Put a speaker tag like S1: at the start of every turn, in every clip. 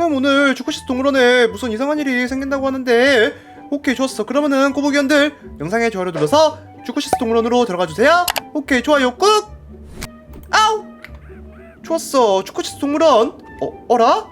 S1: 음, 오늘 주쿠시스 동물원에 무슨 이상한 일이 생긴다고 하는데. 오케이 좋았어. 그러면은 꼬부기원들 영상에 좋아요 눌러서 주쿠시스 동물원으로 들어가 주세요. 오케이 좋아요 꾹! 아우! 좋았어. 주쿠시스 동물원. 어 어라?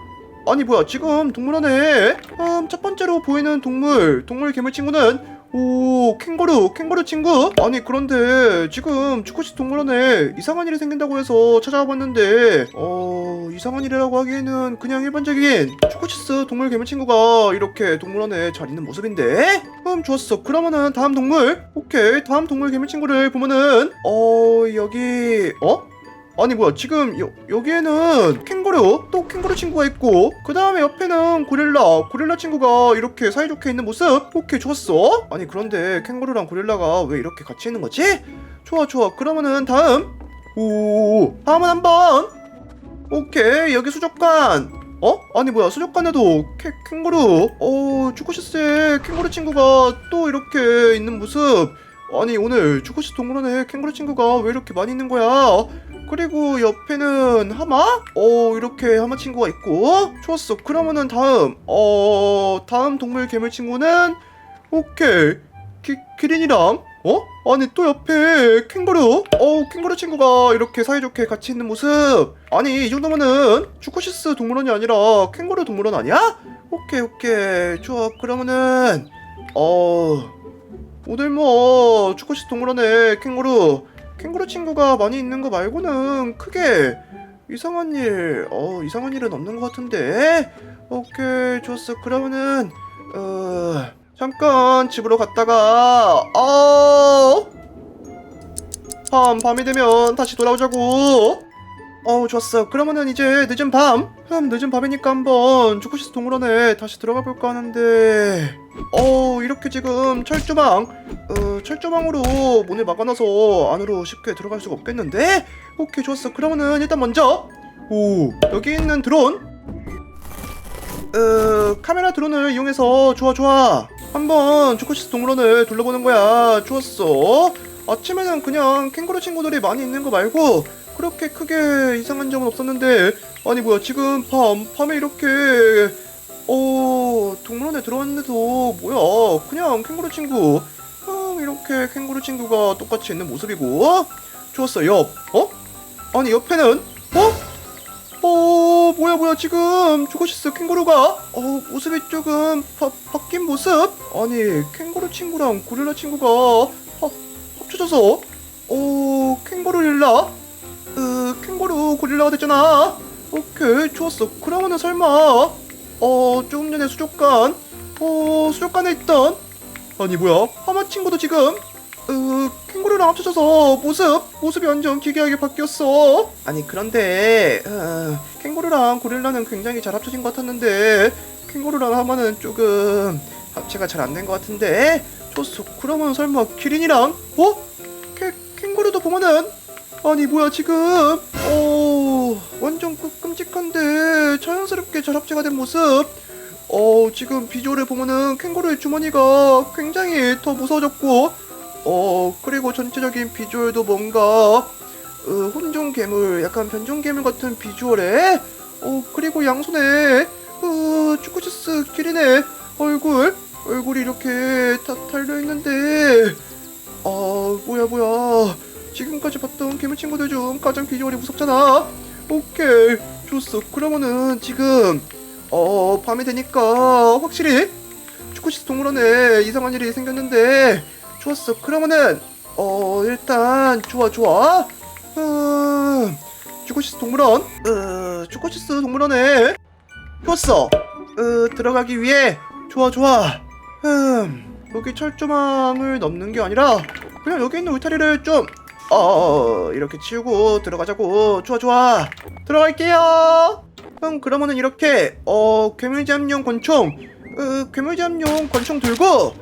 S1: 아니 뭐야. 지금 동물원에 음, 첫 번째로 보이는 동물 동물 괴물 친구는 오 캥거루 캥거루 친구? 아니 그런데 지금 주쿠시 동물원에 이상한 일이 생긴다고 해서 찾아와 봤는데 어 이상한 일이라고 하기에는 그냥 일반적인 주쿠시스 동물 괴물 친구가 이렇게 동물원에 잘 있는 모습인데? 음 좋았어. 그러면은 다음 동물? 오케이. 다음 동물 괴물 친구를 보면은 어 여기 어 아니 뭐야 지금 여, 여기에는 캥거루 또 캥거루 친구가 있고 그 다음에 옆에는 고릴라 고릴라 친구가 이렇게 사이좋게 있는 모습? 오케이 좋았어. 아니 그런데 캥거루랑 고릴라가 왜 이렇게 같이 있는 거지? 좋아 좋아. 그러면은 다음. 오 다음은 한번. 오케이 여기 수족관. 어? 아니 뭐야 수족관에도 캐, 캥거루. 어 주코시스의 캥거루 친구가 또 이렇게 있는 모습. 아니 오늘 주코시스 동물원에 캥거루 친구가 왜 이렇게 많이 있는 거야 그리고 옆에는 하마? 어 이렇게 하마 친구가 있고. 좋았어. 그러면은 다음 어 다음 동물 괴물 친구는? 오케이. 키, 키린이랑? 어? 아니 또 옆에 캥거루? 어 캥거루 친구가 이렇게 사이좋게 같이 있는 모습. 아니 이 정도면은 주코시스 동물원이 아니라 캥거루 동물원 아니야? 오케이 오케이. 좋아. 그러면은 어 오늘 뭐 주코시스 동물원에 캥거루 캥거루 친구가 많이 있는 거 말고는 크게 이상한 일, 어 이상한 일은 없는 것 같은데. 오케이 좋았어. 그러면은 어 잠깐 집으로 갔다가 어. 밤 밤이 되면 다시 돌아오자고. 어 좋았어. 그러면은 이제 늦은 밤, 음 늦은 밤이니까 한번 주쿠시스 동물원에 다시 들어가 볼까 하는데. 어 이렇게 지금 철조망 어, 철조망으로 문을 막아놔서 안으로 쉽게 들어갈 수가 없겠는데? 오케이 좋았어 그러면은 일단 먼저 오 여기 있는 드론 어, 카메라 드론을 이용해서 좋아 좋아 한번 조코시스 동물원을 둘러보는 거야 좋았어 아침에는 그냥 캥거루 친구들이 많이 있는 거 말고 그렇게 크게 이상한 점은 없었는데 아니 뭐야 지금 밤 밤에 이렇게 어 동물원에 들어왔는데도 뭐야 그냥 캥거루 친구. 음, 이렇게 캥거루 친구가 똑같이 있는 모습이고 좋았어 옆 어? 아니 옆에는 어? 어 뭐야 뭐야 지금 주거시스 캥거루가 어 모습이 조금 바, 바뀐 모습? 아니 캥거루 친구랑 고릴라 친구가 합, 합쳐져서 어 캥거루 릴라? 으 고릴라가 됐잖아. 오케이 좋았어. 그러면은 설마 어 조금 전에 수족관 어 수족관에 있던 아니 뭐야 하마 친구도 지금 으 캥거루랑 합쳐져서 모습 모습이 완전 기괴하게 바뀌었어. 아니 그런데 어, 캥거루랑 고릴라는 굉장히 잘 합쳐진 것 같았는데 캥거루랑 하마는 조금 합체가 잘 안 된 것 같은데 좋았어 그러면 설마 기린이랑 어? 캐, 캥거루도 보면은 아니 뭐야 지금 어 완전 끄, 끔찍한데 자연스럽게 잘 합체가 된 모습. 어 지금 비주얼을 보면은 캥거루의 주머니가 굉장히 더 무서워졌고 어 그리고 전체적인 비주얼도 뭔가 어, 혼종 괴물 약간 변종 괴물 같은 비주얼에 어 그리고 양손에 어 주쿠치스 기린의 얼굴 얼굴이 이렇게 다 달려 있는데. 아 뭐야 뭐야. 지금까지 봤던 괴물 친구들 중 가장 비주얼이 무섭잖아 오케이. 좋았어 그러면은 지금 어 밤이 되니까 확실히 축구시스 동물원에 이상한 일이 생겼는데 좋았어 그러면은 어 일단 좋아 좋아. 음 축구시스 동물원 어 축구시스 동물원에 좋았어 어 들어가기 위해 좋아 좋아. 음 여기 철조망을 넘는 게 아니라 그냥 여기 있는 울타리를 좀 어, 이렇게 치우고 들어가자고. 좋아, 좋아. 들어갈게요. 음, 그러면은 이렇게, 어, 괴물잠용 권총, 어, 괴물잠용 권총 들고,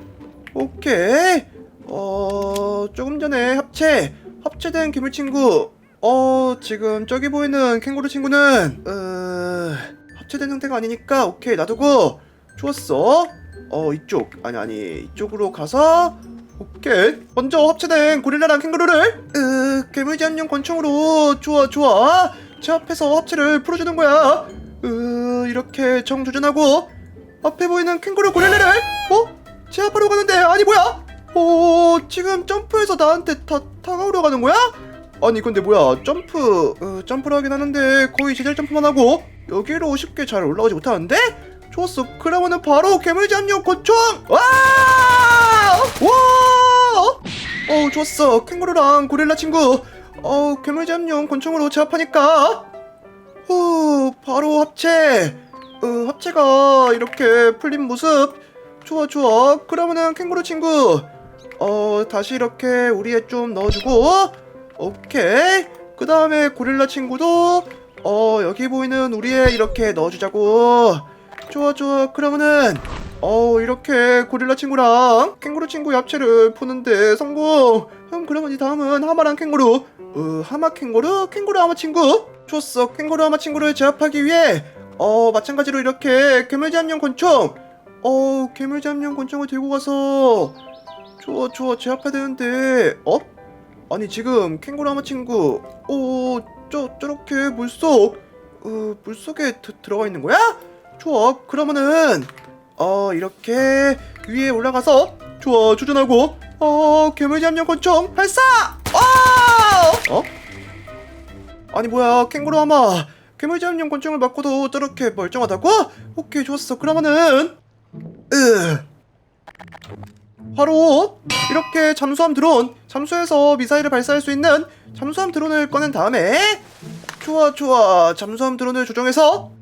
S1: 오케이. 어, 조금 전에 합체, 합체된 괴물 친구, 어, 지금 저기 보이는 캥거루 친구는, 어, 합체된 상태가 아니니까, 오케이, 놔두고, 좋았어. 어, 이쪽, 아니, 아니, 이쪽으로 가서, 오케이 먼저 합체된 고릴라랑 캥거루를 으 괴물지압용 권총으로 좋아 좋아 제 앞에서 합체를 풀어주는 거야 으 으, 이렇게 정조준하고 앞에 보이는 캥거루 고릴라를 어? 제압하러 가는데 아니 뭐야? 어 지금 점프해서 나한테 다 다가오려 가는 거야? 아니 근데 뭐야 점프 어, 점프를 하긴 하는데 거의 제자리 점프만 하고 여기로 쉽게 잘 올라가지 못하는데? 좋았어 그러면은 바로 괴물잠룡 권총 와! 와! 어 좋았어? 캥거루랑 고릴라 친구. 어 괴물 잠룡 권총으로 제압하니까. 후 바로 합체. 어, 합체가 이렇게 풀린 모습. 좋아 좋아. 그러면은 캥거루 친구. 어 다시 이렇게 우리에 좀 넣어주고. 오케이. 그 다음에 고릴라 친구도 어 여기 보이는 우리에 이렇게 넣어주자고. 좋아 좋아. 그러면은 어 이렇게 고릴라 친구랑 캥거루 친구 합체를 푸는데 성공! 음 그러면 이 다음은 하마랑 캥거루. 어 하마 캥거루? 캥거루 하마 친구? 좋았어 캥거루 하마 친구를 제압하기 위해 어 마찬가지로 이렇게 괴물잠룡 권총. 어 괴물잠룡 권총을 들고 가서 좋아 좋아. 제압해야 되는데 어? 아니 지금 캥거루 하마 친구 어저 저렇게 물속 어 물속에 드, 들어가 있는 거야? 좋아. 그러면은 어 이렇게 위에 올라가서 좋아 조준하고 어 괴물잠룡 권총 발사 어? 어? 아니 뭐야 캥거루 하마 괴물잠룡 권총을 맞고도 저렇게 멀쩡하다고? 오케이 좋았어 그러면은 으 바로 이렇게 잠수함 드론 잠수해서 미사일을 발사할 수 있는 잠수함 드론을 꺼낸 다음에 좋아 좋아 잠수함 드론을 조정해서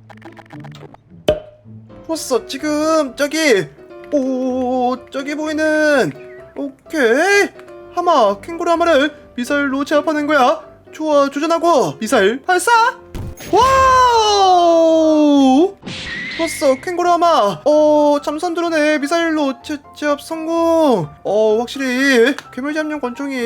S1: 좋았어. 지금 저기 오 저기 보이는 오케이. 하마 캥거루 하마를 미사일로 제압하는 거야. 좋아 조준하고 미사일 발사! 와우! 좋았어 캥거루 하마. 어 잠수함 드론에 미사일로 제, 제압 성공. 어 확실히 괴물잠룡 권총이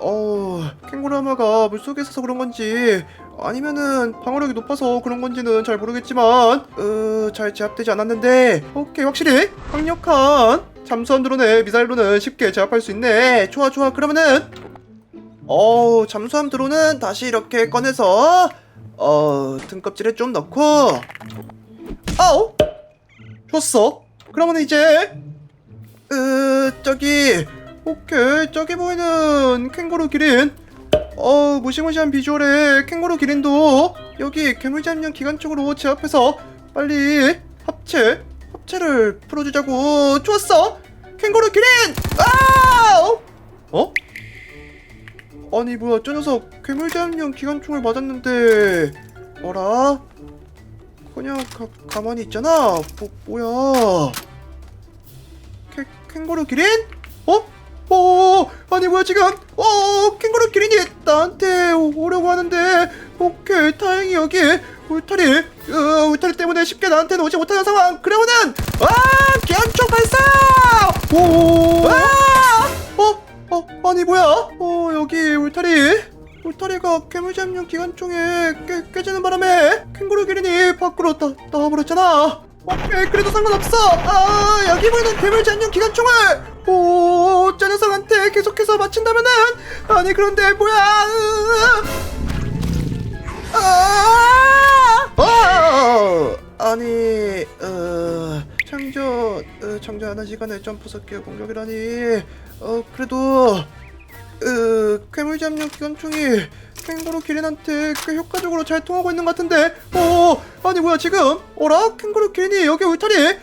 S1: 어 캥거루 하마가 물속에 있어서 그런 건지 아니면은 방어력이 높아서 그런 건지는 잘 모르겠지만 어잘 제압되지 않았는데. 오케이 확실히 강력한 잠수함 드론에 미사일로는 쉽게 제압할 수 있네. 좋아 좋아. 그러면은 어 잠수함 드론은 다시 이렇게 꺼내서 어 등껍질에 좀 넣고. 아우 좋았어. 그러면 이제 으 저기 오케이. 저기 보이는 캥거루 기린 어 무시무시한 비주얼의 캥거루 기린도 여기 괴물잠룡 기관 쪽으로 제압해서 빨리 합체 합체를 풀어주자고 좋았어 캥거루 기린 아우 어? 아니 뭐야 저 녀석 괴물잠룡 기관총을 맞았는데 어라? 그냥 가, 가만히 있잖아 뭐, 뭐야 캐, 캥거루 기린? 어? 어 아니 뭐야 지금 어 캥거루 기린이 나한테 오려고 하는데 오케이 다행히 여기 울타리 어, 울타리 때문에 쉽게 나한테는 오지 못하는 상황 그러면은 아 기관총 발사 오 아! 어? 어 아니 뭐야 어 여기 울타리 울타리가 괴물잠룡 기관총에 깨, 깨지는 바람에 캥거루 기린이 밖으로 나, 나와버렸잖아 오케이 그래도 상관없어 아 여기 보이는 괴물잠룡 기관총을 오 저 녀석한테 계속해서 맞춘다면은 아니 그런데 뭐야? 으, 아, 아 아니 어 창조 어, 창조하는 시간에 점프 섞여 공격이라니. 어 그래도 으, 괴물잠룡 기관총이 캥거루 기린한테 꽤 효과적으로 잘 통하고 있는 것 같은데. 어 아니 뭐야 지금? 어라? 캥거루 기린이 여기 울타리? 으,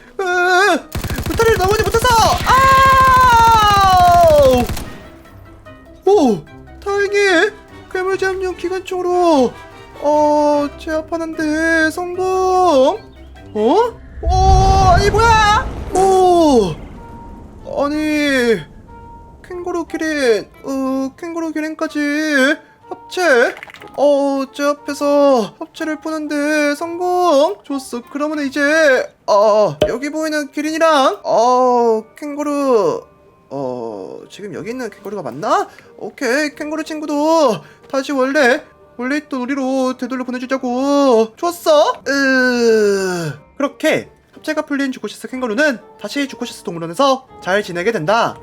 S1: 울타리를 넘어오지 못해서! 아! 괴물잠룡 기관총으로 어 제압하는데 성공 어? 오 아니 뭐야 오 아니 캥거루 기린, 어, 캥거루 기린까지 합체. 어, 제 앞에서 합체를 푸는데 성공. 좋았어. 그러면 이제 어 여기 보이는 기린이랑 어 캥거루 어 지금 여기 있는 캥거루가 맞나? 오케이 캥거루 친구도 다시 원래 원래 있던 우리로 되돌려 보내주자고. 좋았어. 으 그렇게 합체가 풀린 주코시스 캥거루는 다시 주코시스 동물원에서 잘 지내게 된다.